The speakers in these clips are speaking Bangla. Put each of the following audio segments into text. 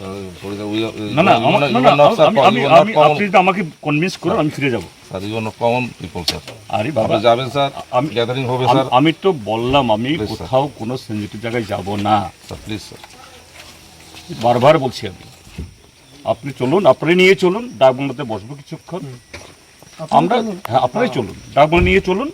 না না আমি আমি আমি আপনি আমাকে কনভিন্স করুন আমি ফিরে যাব। Sir you not common people sir আরে বাবা যাবেন স্যার আমি- গ্যাদারিং হবে স্যার আমি তো বললাম আমি কোথাও কোনো সেন্সিটিভ জায়গায় যাব না। স্যার প্লিজ স্যার বারবার বলছি আমি। আপনি চলুন আপনি নিয়ে চলুন ডাকবাংলাতে বসবো কিছুক্ষণ। আমরা হ্যাঁ আপনারাই চলুন ডাকবাংলা নিয়ে চলুন।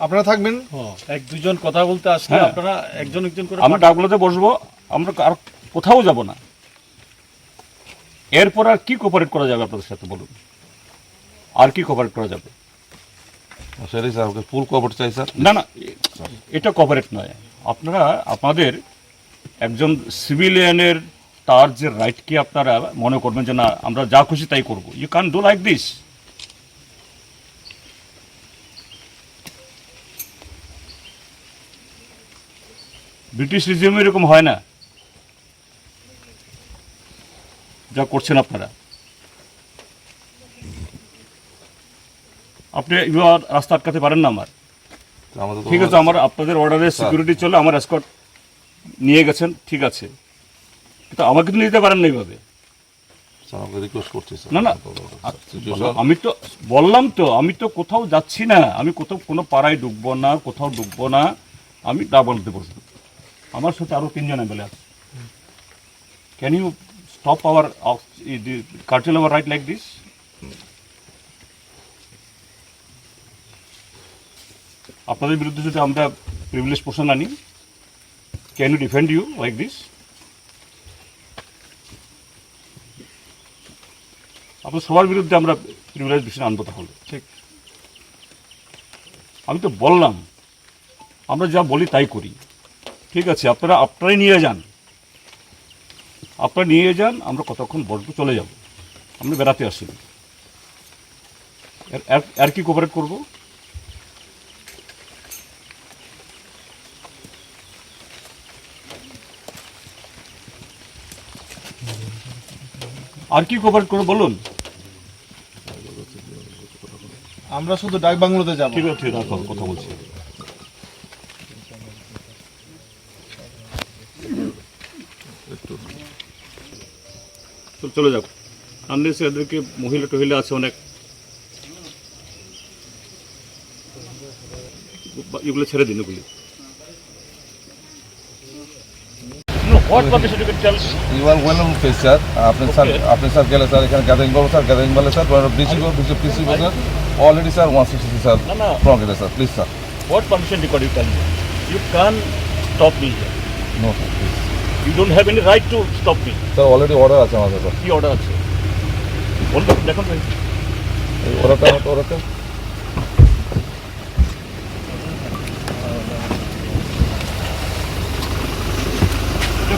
আপনারা থাকবেন? এক দুজন কথা বলতে আসলে হ্যাঁ। আপনারা একজন একজন করে আমরা ডাকবাংলাতে বসবো আমরা আর কোথাও যাব না। এরপর আর কি কোপারেট করা যাবে আপনাদের সাথে বলুন? আর কি কোপারেট করা যাবে? সেটাই স্যার ওকে ফুল কভার চাই স্যার। না না এটা কভারেট নয়। আপনারা আপনাদের একজন সিভিলিয়ানের তার যে রাইটকে আপনারা মনে করবেন যে না আমরা যা খুশি তাই করব। You can do like this British regime এরকম হয় না। যা করছেন আপনারা। আপনি এবার রাস্তা আটকাতে পারেন না আমার। ঠিক আছে আমার আপনাদের অর্ডারে সিকিউরিটি চলে আমার এসকট নিয়ে গেছেন ঠিক আছে। কিন্তু আমাকে তো নিতে পারেন না এইভাবে না, না। আমি তো বললাম তো আমি তো কোথাও যাচ্ছি না। আমি কোথাও কোনো পাড়ায় ঢুকবো না কোথাও ঢুকবো না। আমি ডাবলতে বসবো আমার সাথে আরও তিনজন এমএলএ আছে can you stop our curtail our right like this আপনাদের বিরুদ্ধে যদি আমরা প্রিভিলেজ পোষণ আনি can you defend you like this আপনার সবার বিরুদ্ধে আমরা প্রিভিলেজ বিষয় আনব তাহলে। ঠিক। আমি তো বললাম আমরা যা বলি তাই করি। ঠিক আছে আপনারা আপনারাই নিয়ে যান। আপনারা নিয়ে যান আমরা কতক্ষণ বসবো চলে যাব। আমরা বেড়াতে আসি আর- আর- আর কি কোপারেট করব? আর কি কোপারেট করব বলুন? আমরা শুধু ডাক বাংলোতে যাব। ঠিক আছে কথা বলছি। চল- চলে যাও আনলেস এদেরকে মহিলা টহিলা আছে অনেক। এগুলো ছেড়ে দিন নন ফেস স্যার আপনি স্যার আপনি স্যার গেলে স্যার এখানে গ্যাদারিং করব স্যার গ্যাদারিং বলে স্যার ডিসি করব PC sir already sir one sixty sir না না ফ্রম গেলে sir please sir what permission record you can you can stop me no sir please you don't have any right to stop me sir already order আছে আমাদের স্যার কি অর্ডার আছে। বলবেন দেখুন ভাই। এই অর্ডারটা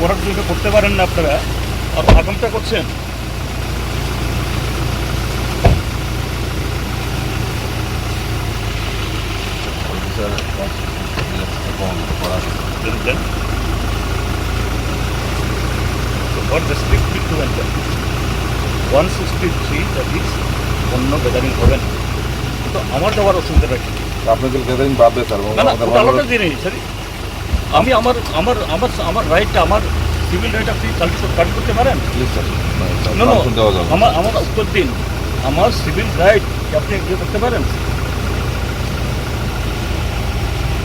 করার জন্য করতে পারেন না আপনারা। আর আগামটা করছেন। Then, So what restricted to enter? 163 that is অন্য গ্যাদারিং হবে না। তো আমার যাওয়ার অসুবিধাটা কি আপনাদের গ্যাদারিং বাদবে স্যার না না ওটা আলাদা জিনিস সরি আমি আমার আমার আমার আমার রাইটটা আমার সিভিল রাইট আপনি কার্ড করতে পারেন? স্যার আমার আমার উত্তর দিন। আমার সিভিল রাইট আপনি করতে পারেন?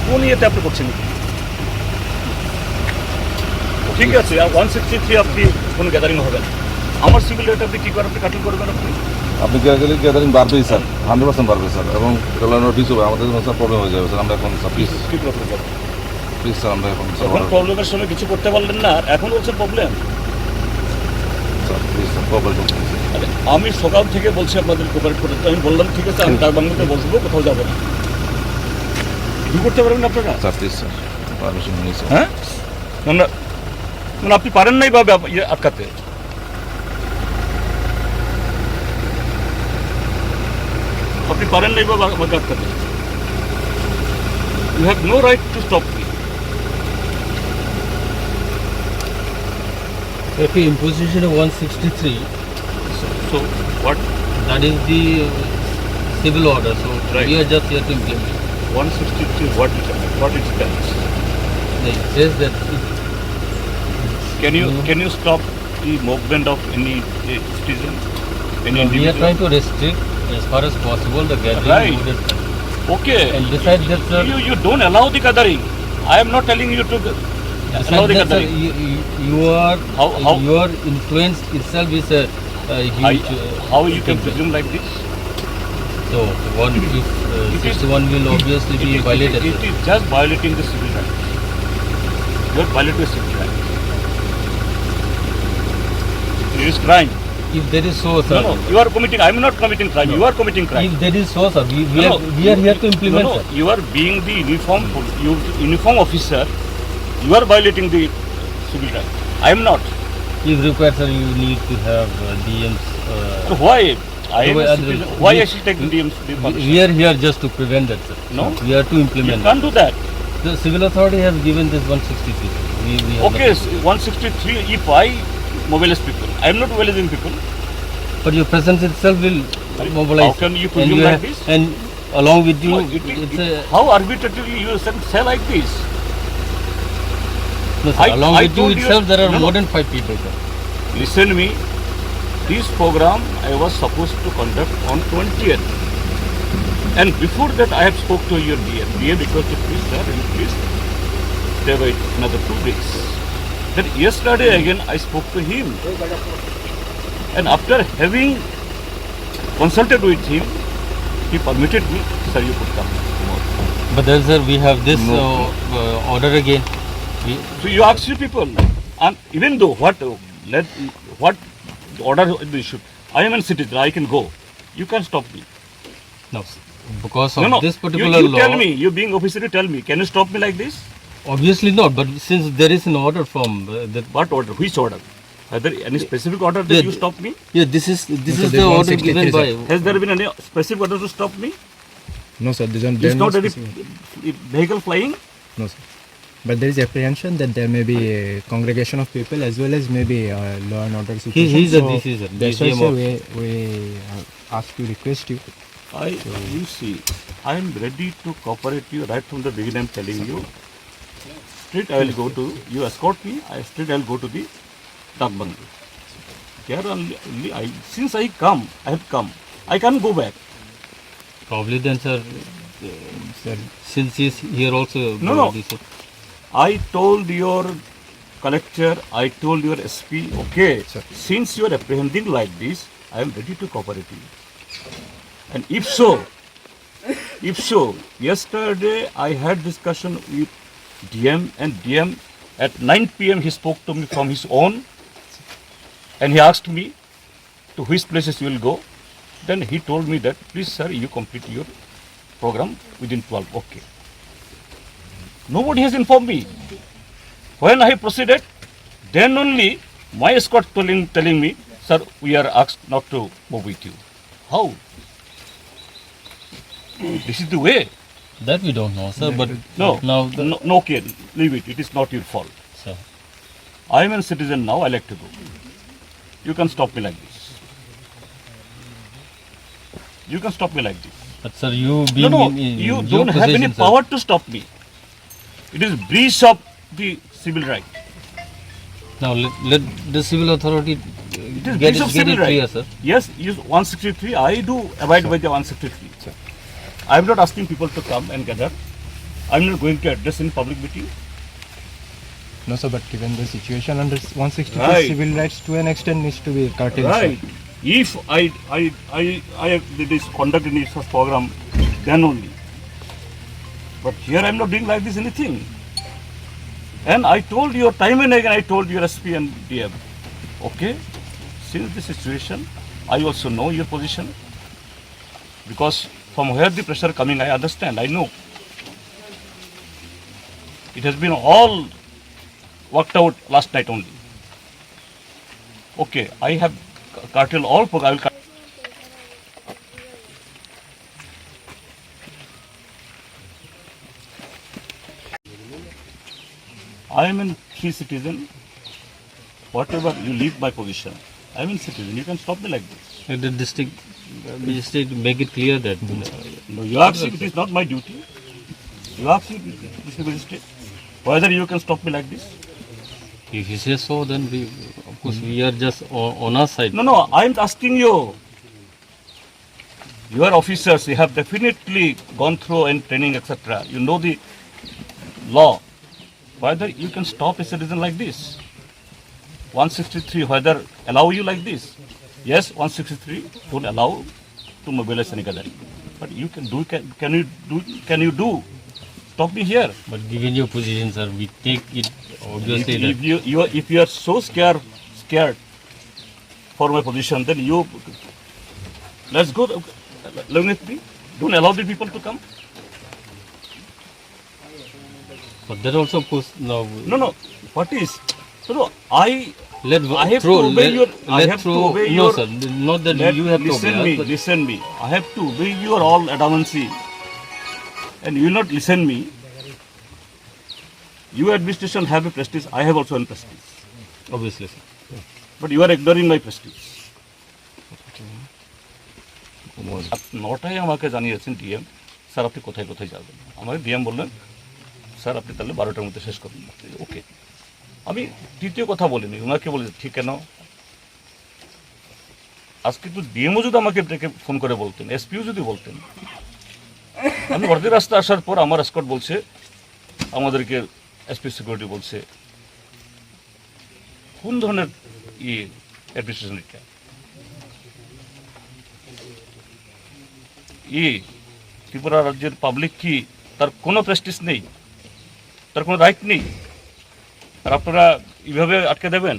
কোন ইয়েতে আপনি করছেন? ঠিক আছে আর ওয়ান সিক্সটি থ্রি আপনি কোনো গ্যাদারিং হবে না। আমার সিভিল রাইট আপনি কী করে আপনি কাটিং করবেন আপনি? আপনি গেলে গ্যাদারিং বাড়বেই স্যার? হান্ড্রেড পার্সেন্ট বাড়বে স্যার এবং এটা নোটিস হবে আমাদের জন্য স্যার প্রবলেম হয়ে যাবে স্যার। আমরা এখন স্যার প্লিজ প্লিজ স্যার? আমরা এখন স্যার প্রবলেমের সময় কিছু করতে পারলেন না এখন হচ্ছে প্রবলেম আমি সকাল থেকে বলছি আপনাদের কোপারেট করতে আমি বললাম ঠিক আছে আমি তার বাংলাতে বসবো কোথাও যাব না। কি করতে পারবেন আপনারা? স্যার প্লিজ স্যার পারমিশন নিয়ে স্যার। হ্যাঁ? না মানে আপনি পারেন নাই বা ব্যাপ- ইয়ে আটকাতে আপনি পারেন নাই বা বা- আমাকে আটকাতে you have no right to stop me If imposition of 163, so what that is the uh, civil order, so Right. we are just here to implement. One sixty three what it what it stands It says that it, Can you can you stop the movement of any uh, citizen? Any No, we are trying to restrict as far as possible the gathering. Right. Okay. And besides that, sir, You you don't allow the gathering. I am not telling you to allow the that, gathering. you, you, you are How- how- your influence itself is huge. Uh, how you can presume like this? So one if uh, It is- sixty-one will obviously It be is- violated. It just violating the civil right. You are violating the civil right. It is crime. If there is so, sir. No, no, you are committing. I am not committing crime. You are committing crime. If there is so, sir, we, we, No, are, no, we are here to implement, no, no, sir. you are being the uniform, you uniform officer. You are violating the civil rights. I am not. If required, sir, you need to have uh, DMs. So Uh, why? I am No, uh, we- Why I should take the DM's we, we are here just to prevent that, sir. No. We are to implement. You can't do that. The civil authority has given this 163. We, we Okay, 163. If I mobilize people, I am not mobilizing people. But your presence itself will How mobilize. can you and presume you like this? And along with you, No, it- it- it's it- how arbitrarily you say, say like this? no, sir, I- along I with you told you- itself, there are no, more than five people, sir. Listen me. This program I was supposed to conduct on 20th. And before that I have spoke to your DM. DM requested please sir, will you please stay wait another two days. Then yesterday again I spoke to him. And after having consulted with him, he permitted me, sir you could come tomorrow. But then, sir, we have this No. uh, uh, order again. We, So you ask you people, and even though what let what order they should, I am a citizen, I can go. You can't stop me. no, because of no, no. this you, particular you law. tell me, you being officer, you tell me, can you stop me like this? Obviously not, but since there is an order from uh, the What order? Which order? Are there any specific order that Yeah, you stop me? yeah, this is this sir, is the there's order 163, given by. sir. Has there been any specific order to stop me? No, sir. There's no, Is there not no any specific- vehicle flying? No, sir. But there is apprehension that there may be a congregation of people as well as maybe a law and order situation. he's a so DC, sir. That's why DCM sir, of- we, we uh, ask you, request you. I, you see, I am ready to cooperate you right from the beginning. I am telling you. Straight I will go to, you escort me, I straight I will go to the Dakbandi. Here only, only I, since I come, I have come. I can't go back. Probably then, sir. Uh, sir, Since he's here also. No, no. probably, sir. I told your collector, I told your SP, okay, Sir. since you are apprehending like this, I am ready to cooperate with you. And if so, if so, yesterday I had discussion with DM and DM at 9 pm he spoke to me from his own and he asked me to which places you will go. Then he told me that, please sir, you complete your program within 12. Okay. Nobody has informed me. When I proceeded, then only my escort telling, telling me, sir, we are asked not to move with you. How? This is the way. That we don't know, sir. But No, now, the, no, no, okay, leave it. It is not your fault. sir. I am a citizen now. I like to go. You can stop me like this. You can stop me like this. But sir, you No, being no, in, in you your don't have any sir. power to stop me. It is breach of the civil right. Now let, let the civil authority uh, It is get, breach of get civil it right. clear, sir. Yes, use 163. I do abide by the 163. I am not asking people to come and gather. I am not going to address in public meeting. no, sir. But given the situation under 162, Right. civil rights to an extent needs to be curtailed. Right. Sir. If I I I I have did this conduct in this program, then only. But here I am not doing like this anything. And I told you time and again I told your SP and DM. Okay, since the situation, I also know your position. Because from where the pressure coming, I understand. I know. It has been all worked out last night only. Okay, I have curtailed all. I will. I am a free citizen. Whatever you leave my position, I am a citizen. You can stop me like this. The district magistrate make it clear that uh, No, you are it is not my duty. You are this is magistrate. Whether you can stop me like this? if he says so, then we course, we are just on, on our side. No, no, I'm asking you. You are officers, you have definitely gone through and training, etc. You know the law. Whether you can stop a citizen like this. 163, whether allow you like this. Yes, 163 don't allow to mobilize any gathering. But you can do, can, can you do, can you do? Stop me here. But given your position, sir, we take it obviously if that you, you are, if you are so scared, scared for my position, then you let's go. Let me be. Don't allow the people to come. but that also of course now No, no. What is? No, no. I let I have throw to obey let, your- I let have to obey no your- sir not that let, you have listen to listen obey me. Listen me. I have to obey your all adamancy, and you will not listen me. You administration have a prestige. I have also a prestige. obviously sir. But you are ignoring my prestige. নটায় আমাকে জানিয়েছেন ডিএম স্যার আপনি কোথায় কোথায় যাবেন আমাকে ডিএম বললেন স্যার আপনি তাহলে বারোটার মধ্যে শেষ করুন ওকে আমি দ্বিতীয় কথা বলিনি। ওনাকে বলে, ঠিক কেন? আজকে তো ডিএমও যদি আমাকে ডেকে ফোন করে বলতেন, এসপিও যদি বলতেন। আমি অর্ধেক রাস্তা আসার পর আমার স্কট বলছে, আমাদেরকে এসপি সিকিউরিটি বলছে, কোন ধরনের ইয়ে অ্যাডমিনিস্ট্রেশন এটা? ই, ত্রিপুরা রাজ্যের পাবলিক কি তার কোনো প্রেস্টিস নেই? তার কোনো রাইট নেই? আর আপনারা এইভাবে আটকে দেবেন?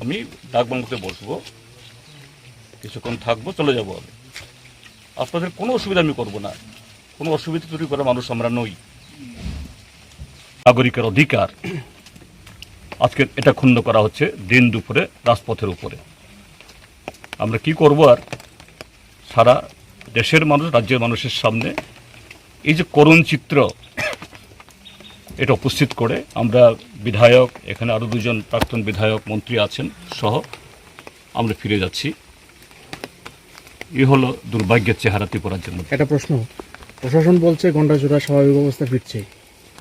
আমি ডাকবাংলাতে বসবো। কিছুক্ষণ থাকব, চলে যাব আমি। আপনাদের কোনো অসুবিধা আমি করব না। কোনো অসুবিধা তৈরি করা মানুষ আমরা নই। নাগরিকের অধিকার। আজকে এটা ক্ষুণ্ণ করা হচ্ছে দিন দুপুরে, রাজপথের উপরে। আমরা কি করব আর? সারা দেশের মানুষ, রাজ্যের মানুষের সামনে এই যে করুণ চিত্র এটা উপস্থিত করে আমরা বিধায়ক এখানে আরও দুজন প্রাক্তন বিধায়ক মন্ত্রী আছেন সহ আমরা ফিরে যাচ্ছি। এই হলো দুর্ভাগ্যের চেহারা ত্রিপুরা রাজ্যের মধ্যে একটা প্রশ্ন। প্রশাসন বলছে ঘন্টাচূড়া স্বাভাবিক অবস্থা ফিরছে।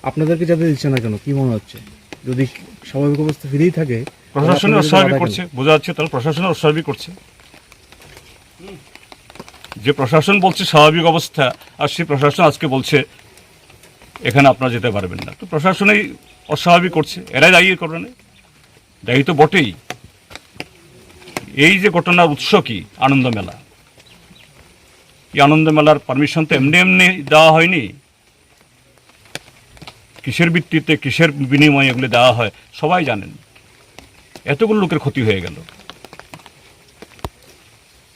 আপনাদেরকে যাতে দিচ্ছে না কেন? কি মনে হচ্ছে? যদি স্বাভাবিক অবস্থা ফিরেই থাকে প্রশাসনে তাহলে আপনাদের অস্বাভাবিক করছে? বোঝা যাচ্ছে তাহলে প্রশাসনে অস্বাভাবিক করছে। যে প্রশাসন বলছে স্বাভাবিক অবস্থা, আর সেই প্রশাসন আজকে বলছে এখানে আপনারা যেতে পারবেন না। তো প্রশাসনেই অস্বাভাবিক করছে, এরাই দায়ী করবে দায়ী তো বটেই। এই যে ঘটনার উৎস কি? আনন্দ মেলা। এই আনন্দ মেলার পারমিশন তো এমনি এমনি দেওয়া হয়নি। কিসের ভিত্তিতে, কিসের বিনিময়ে এগুলো দেওয়া হয়, সবাই জানেন। এতগুলো লোকের ক্ষতি হয়ে গেল।